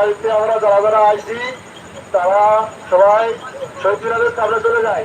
গাড়িতে আমরা যারা যারা আসি তারা সবাই শহীদ মিনারের সামনে চলে যায়।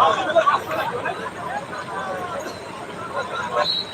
Thank you.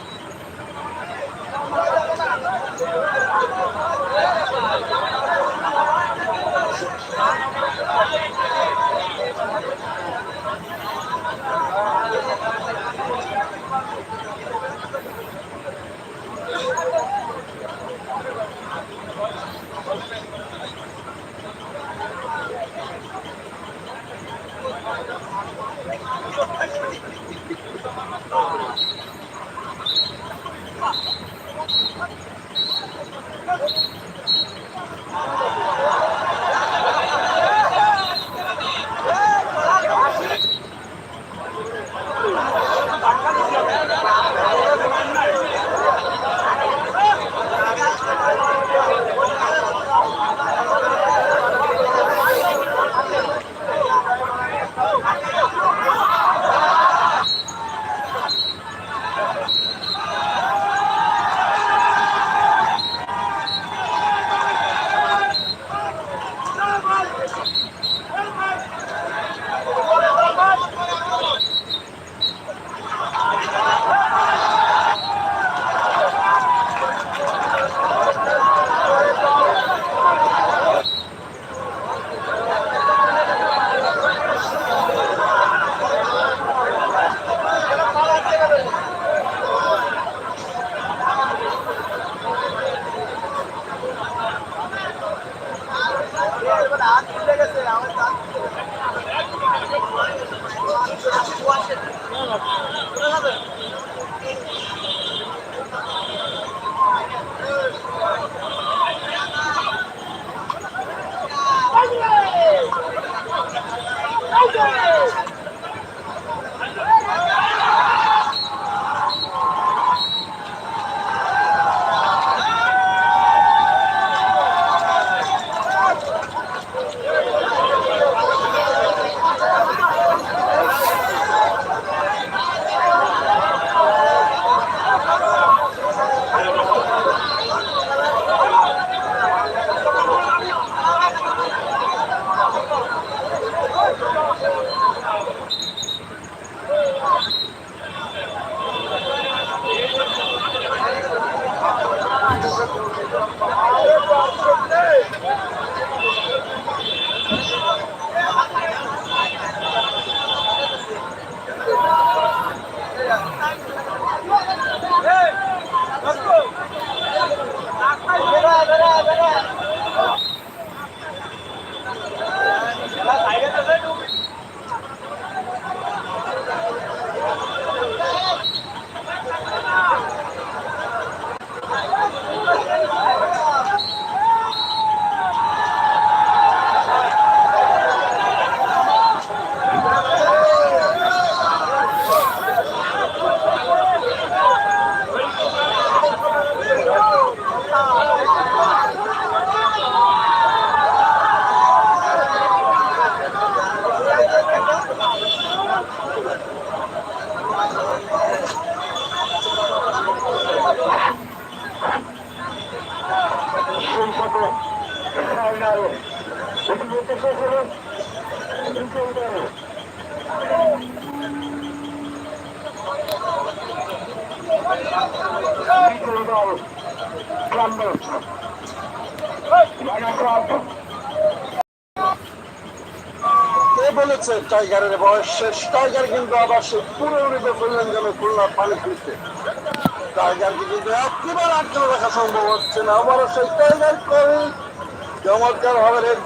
বলেছে টাইগারের বয়স শেষ। টাইগার কিন্তু আবার সে পুরো উড়িতে ফেললেন যেন খুলনার পানি খুঁজতে টাইগারকে কিন্তু একেবারে আটকে রাখা সম্ভব হচ্ছে না। আবারও সেই টাইগার করে চমৎকার ভাবে রেড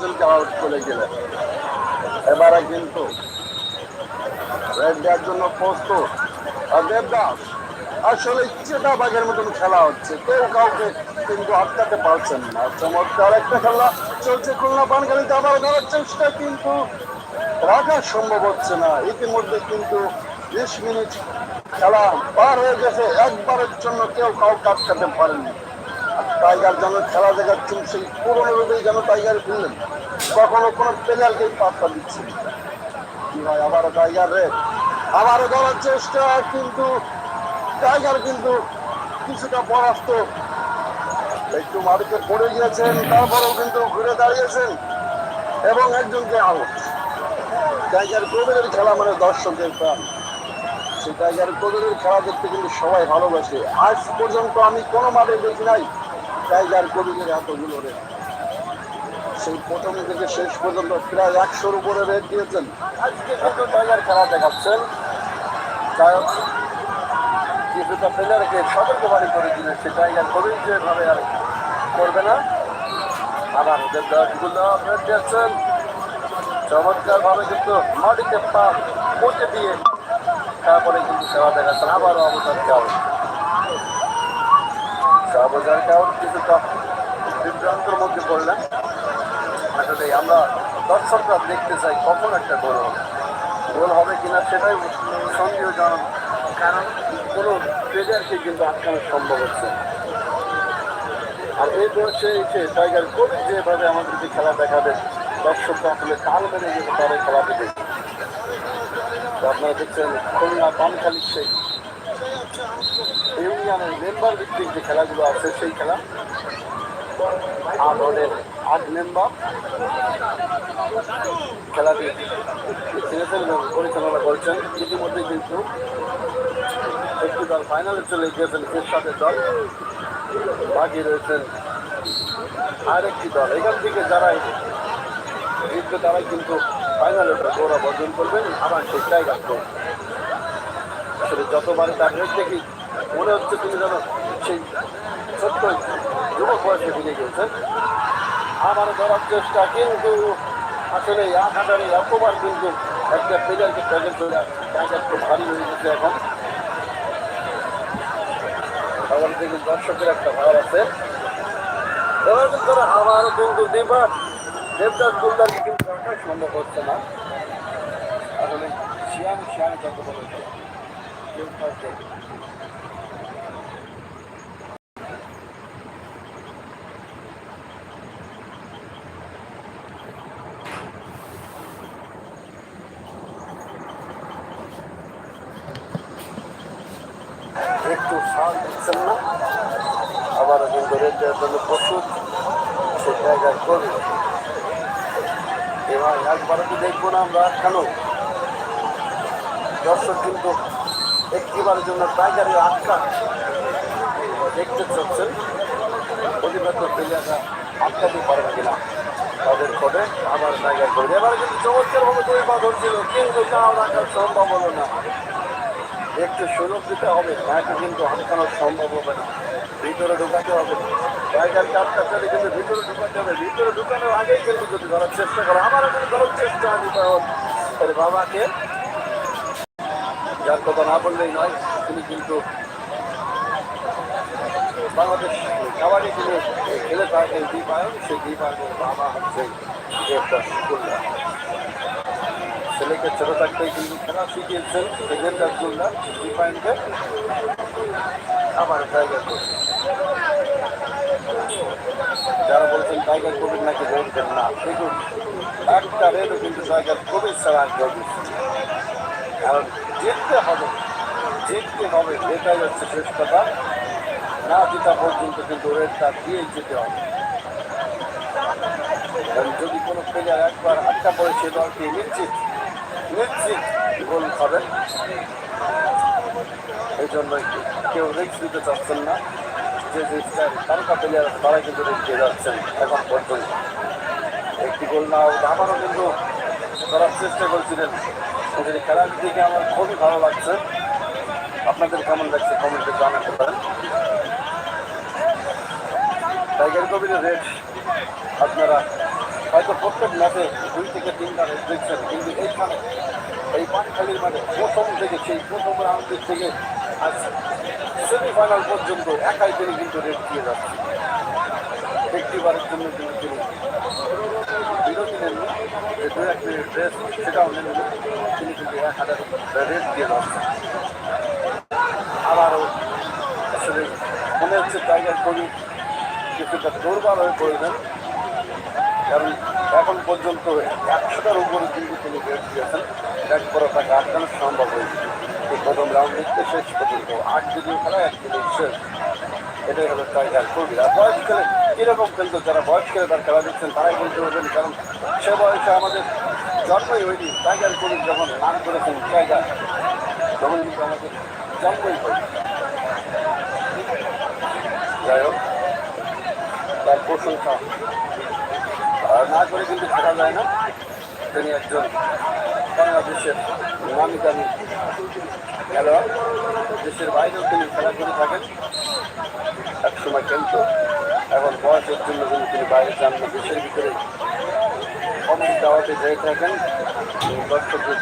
কিন্তু আউট করে গেলেন। এবারে কিন্তু রেড দেওয়ার জন্য প্রস্তুত। আর দেবদাস আসলে ইচ্ছেটা বাঘের মতন খেলা হচ্ছে। কেউ কাউকে কিন্তু আটকাতে পারছেন না। চমৎকার একটা খেলা চলছে খুলনা পানখালিতে, আবার ধরার চেষ্টা কিন্তু রাখা সম্ভব হচ্ছে না। ইতিমধ্যে কিন্তু বিশ মিনিট খেলা পার হয়ে গেছে। একবারের জন্য কেউ কাউকে আটকাতে পারেনি। টাইগার যেন খেলা দেখাচ্ছেন, সেই পুরনো রূপেই যেন টাইগার ফিরলেন কখনো কোনো প্লেয়ারকেই পাত্তা ভাই আবারও টাইগার রে। আবারও ধরার চেষ্টা, কিন্তু টাইগার কিন্তু কিছুটা পরাস্ত। একটু মাটিতে পড়ে গিয়েছেন, তারপরেও কিন্তু ঘুরে দাঁড়িয়েছেন এবং একজনকে আউট টাইগার কবিরের খেলা মানে দর্শকের প্রাণ। সেই টাইগার কবিরের খেলা দেখতে কিন্তু সবাই ভালোবাসে। আজ পর্যন্ত আমি কোনো মাঠে দেখি নাই টাইগার কবিরের এতগুলো রে সেই প্রথম থেকে শেষ পর্যন্ত প্রায় একশোর উপরে রেট দিয়েছেন। আজকে কিন্তু টাইগার খেলা দেখাচ্ছেন। কিছুটা প্লেয়ারকে সতর্কবাণী করে দিলেন, সে আর যেভাবে আর করবে না। আবার ওদের দশগুলো রেট দিয়েছেন। চমৎকার ভাবে কিন্তু মাটিতে পা পচে দিয়ে তারপরে কিন্তু খেলা দেখাচ্ছেন আবারও অবদান কাউট অবদান কাউট কিছুটা বিভ্রান্তর মধ্যে পড়লেন। আসলে আমরা দর্শকরা দেখতে চাই কখন একটা গোল হবে। গোল হবে কিনা সেটাই সন্দেহজনক কারণ কোনো প্লেয়ারকে কিন্তু আটকানো সম্ভব হচ্ছে আর এই বয়সে এসে টাইগার কোচ যেভাবে আমাদেরকে খেলা দেখাবে দর্শকরা আসলে তাল মেরে যেতে পারে খেলাতে দেখে আপনারা দেখছেন খুলনা পানখালির সেই ইউনিয়নের মেম্বার ভিত্তিক যে খেলাগুলো আছে, সেই খেলা। আর ওদের আট মেম্বার খেলাটি পরিচালনা করছেন। ইতিমধ্যে কিন্তু একটি দল ফাইনালে চলে গিয়েছেন এরশাদের দল। বাকি রয়েছেন আরেকটি দল। এখান থেকে যারা জিতবে, তারাই কিন্তু ফাইনালে গৌরব অর্জন করবেন। আবার সেই করবেন আসলে যতবার তার রেট দেখি, মনে হচ্ছে তিনি যেন সেই ছোট্ট যুবক বয়সে ফিরে গিয়েছেন। আবার ধরার চেষ্টা, কিন্তু আসলে আট হাজারে এতবার কিন্তু একটা প্লেয়ারকে টার্গেট করে খুব ভারী হয়ে গেছে এখন। আবার দেখুন দর্শকের একটা ভাব আছে। এবার কিন্তু আমার কিন্তু দেবার দেবদাস গোলদারকে কিন্তু রাখা সম্ভব হচ্ছে না। আসলে শিয়াম শিয়ান কত বলেছে কেউ কাউকে একটু সাল দিচ্ছেন না আবার কিন্তু রেড দেওয়ার জন্য প্রস্তুত সে জায়গায় করবে এবার একবারও কি দেখব না আমরা, কেন? দর্শক কিন্তু একটিবারের জন্য টাইগারের আটকা দেখতে চাচ্ছেন প্রতিপক্ষ প্লেয়াররা আটকাতে পারবে কিনা, তাদের করে আবার টাইগার করবে এবার কিন্তু চমৎকার ভাবে দুই পা ধরছিল, কিন্তু তাও রাখার সম্ভব হলো না একটু সুযোগ দিতে হবে, তাকে কিন্তু আটকানো সম্ভব হবে না। ভিতরে ঢুকাতে হবে। টাইগার কাপটা চলে কিন্তু ভিতরে ঢুকাতে হবে। ভিতরে ঢুকানোর আগেই কিন্তু যদি ধরার চেষ্টা করো আবারও কিন্তু ধরার চেষ্টা দিতে হবে। বাবাকে যার কথা না বললেই নয়, তিনি কিন্তু বাংলাদেশ কাবাডি টিমে খেলে থাকেন দীপায়ন সেই দীপায়নের বাবা হচ্ছে একটা ছেলেকে ছোট থাকতেই কিন্তু খেলা শিখিয়েছেন এজেন্ট আব্দুল্লাহ দীপায়নকে আবার টাইগার কবির যারা বলছেন টাইগার কবির নাকি বলছেন না, দেখুন, একটা রেডও কিন্তু টাইগার কবির ছাড়া না। কারণ জিততে হবে জিততে হবে, এটাই হচ্ছে শেষ কথা। না জেতা পর্যন্ত কিন্তু রেডটা দিয়ে যেতে হবে। যদি কোনো প্লেয়ার একবার আটকা পড়ে সে দলকে নিশ্চিত গোল খাবেন এই জন্য কেউ রিক্স দিতে চাচ্ছেন না। যে যে তারকা প্লেয়ার তারা কিন্তু রিক্স দিয়ে যাচ্ছেন এখন পর্যন্ত একটি গোল না আমারও কিন্তু করার চেষ্টা করছিলেন ওদের খেলার দিকে আমার খুবই ভালো লাগছে। আপনাদের কেমন লাগছে কমেন্টে জানাতে পারেন টাইগার কবিরের রেট আপনারা হয়তো প্রত্যেক ম্যাচে দুই থেকে তিনটা রেট দেখছেন। কিন্তু এইখানে, এই পানখালির মানে প্রথম থেকে সেই প্রথম রাউন্ডের থেকে আজ সেমিফাইনাল পর্যন্ত একাই তিনি কিন্তু রেট দিয়ে যাচ্ছে। একটিবারের জন্য কিন্তু তিনি বিরতি নেননি যে দু এক মিনিট রেস্ট সেটাও নেননি তিনি কিন্তু এক হাজার রেট দিয়ে যাচ্ছেন। আবারও আসলে মনে হচ্ছে টাইগার কবি কিছুটা দুর্বল হয়ে পড়বেন। কারণ এখন পর্যন্ত একশোটার উপরে কিন্তু তিনি বের দিয়েছেন এক বড় তাকে আটকানো সম্ভব হয়েছে প্রথম রাউন্ড দিতে শেষ পর্যন্ত। আট যদিও খেলা এক দিনের শেষ। এটাই হলো টাইগার কবি। আর বয়স খেলে কীরকম খেলতো যারা বয়স খেলে তার খেলা দিচ্ছেন তারাই বলতে পারবেন, কারণ সে বয়সে আমাদের জন্মই হয়নি। টাইগার কবি যখন নাম করেছেন, টাইগার, তখন কিন্তু আমাদের জন্মই হয়নি। যাই হোক, তার প্রশংসা আর না করে কিন্তু থাকা যায় না। তিনি একজন বাংলাদেশের নামি দামি খেলোয়াড়। দেশের বাইরেও তিনি খেলা করে থাকেন। একসময় খেলতো। এখন বয়সের জন্য কিন্তু তিনি বাইরে যান না। দেশের ভিতরে কমেডি দাওয়াতে যেয়ে থাকেন। দর্শকদের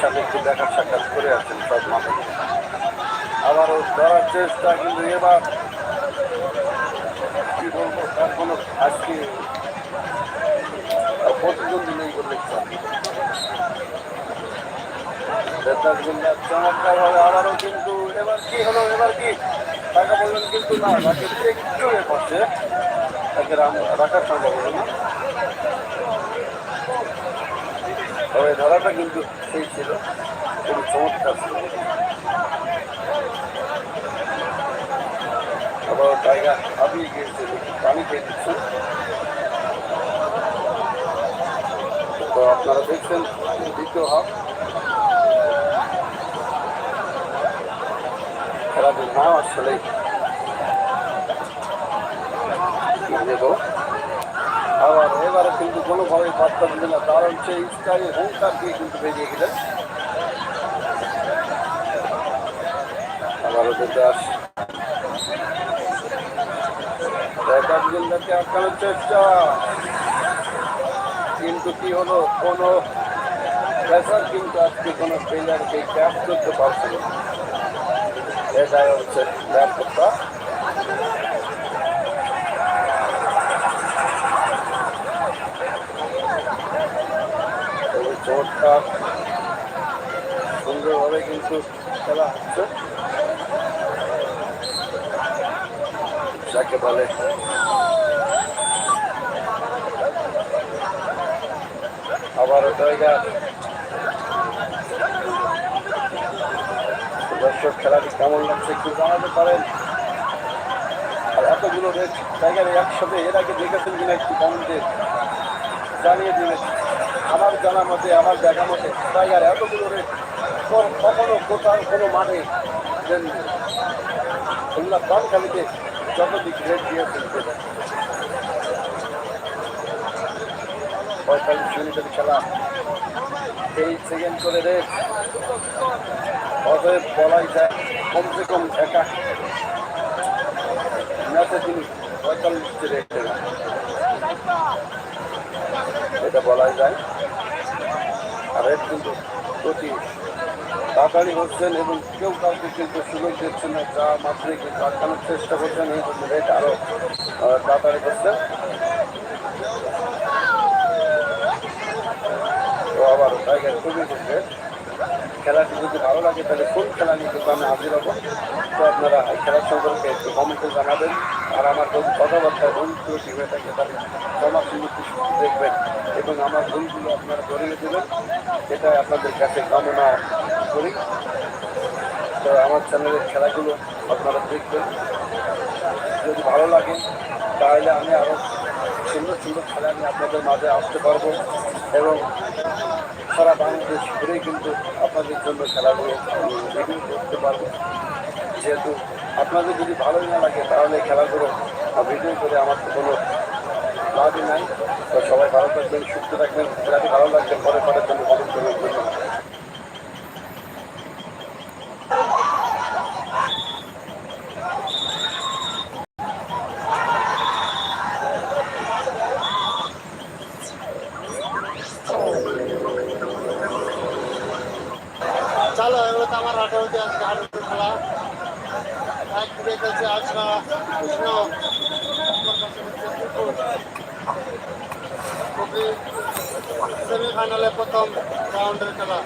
সাথে একটু দেখা সাক্ষাৎ করে আছেন সব মানুষ আবারও ধরার চেষ্টা, কিন্তু এবার কি বলব, তার কোনো আজকে প্রতিদ্বন্দ্বী নেই বলে চমৎকার ভাবে আবারও কিন্তু এবার কি হলো, এবার কি? টাকা বললেন কিন্তু না তাকে একটু এ করছে। তাকে রাম- রাখা সম্ভব হলো না। তবে ধরাটা কিন্তু সেই ছিল, খুবই চমৎকার ছিল। আবার টাইগার হাবিয়ে গিয়েছে পানি খেয়ে দিচ্ছে তো আপনারা দেখছেন, দ্বিতীয় হাফ। খেলাটির নাম আসলে আবার এবারে কিন্তু কোনোভাবেই পাত্তা দিল না, কারণ সেই স্টাইল হুঙ্কার দিয়ে কিন্তু বেরিয়ে গেলেন। দেখতে আস। একজনকে আটকানোর চেষ্টা? কিন্তু কি হলো? কোনো প্রেসার কিন্তু আজকে কোনো প্লেয়ারকে ক্যাচ করতে না। এটাই হচ্ছে ব্যাপারটা। চমৎকার সুন্দরভাবে কিন্তু খেলা হচ্ছে। যাকে বলে জায়গা দর্শক খেলাটি কেমন লাগছে একটু জানাতে পারেন। আর এতগুলো রেট জায়গায় একসাথে এর আগে দেখেছেন কিনা একটু কমেন্টে জানিয়ে দিলেন আমার জানা মতে, আমার দেখা মতে জায়গার এতগুলো রেট কখনো কোথাও কোনো মাঠে দেন খুলনা প্রাণখালিতে যত দিক রেট দিয়েছেন পঁয়তাল্লিশ মিনিটের খেলা। তেইশ সেকেন্ড করে রেট অতএব বলাই যায়, কমসে কম একা। ম্যাচে তিনি পঁয়তাল্লিশটি রেট দেবেন এটা বলাই যায়। আর এর কিন্তু প্রতি তাড়াতাড়ি হচ্ছেন এবং কেউ কাউকে কিন্তু সুযোগ দিচ্ছেন না। যা মাত্রই কিন্তু আটকানোর চেষ্টা করছেন, এই জন্য রেট আরও তাড়াতাড়ি করছেন। তো আবার জায়গায় খুবই করছে খেলাটি যদি ভালো লাগে, তাহলে কোন খেলা নিয়ে কিন্তু আমি হাজির হব। তো আপনারা খেলার সম্পর্কে একটু কমেন্টে জানাবেন। আর আমার যদি কথাবার্তা ভুল ত্রুটি হয়ে থাকে তাহলে ক্ষমা সুন্দর দেখবেন। এবং আমার ভুলগুলো আপনারা ধরিয়ে দেবেন। এটাই আপনাদের কাছে কামনা করি। তো আমার চ্যানেলের খেলাগুলো আপনারা দেখবেন। যদি ভালো লাগে, তাহলে আমি আরও সুন্দর সুন্দর খেলা নিয়ে আপনাদের মাঝে আসতে পারব। এবং সারা বাংলাদেশ ঘুরে কিন্তু আপনাদের জন্য খেলাগুলো করতে পারব। যেহেতু আপনাদের যদি ভালোই না লাগে, তাহলে খেলাগুলো ভিডিও করে আমার তো কোনো লাভই নাই। তো সবাই ভালো থাকবেন, সুস্থ থাকবেন। খেলাটি ভালো লাগবে পরে পরে জন্য কমেন্ট করবেন ধন্যবাদ চলো এগুলো তো আমার হাটে হতে আজকে হাটের খেলা এক দিকে খেলছে আজরা কৃষ্ণ সেমিফাইনালে প্রথম রাউন্ডের খেলা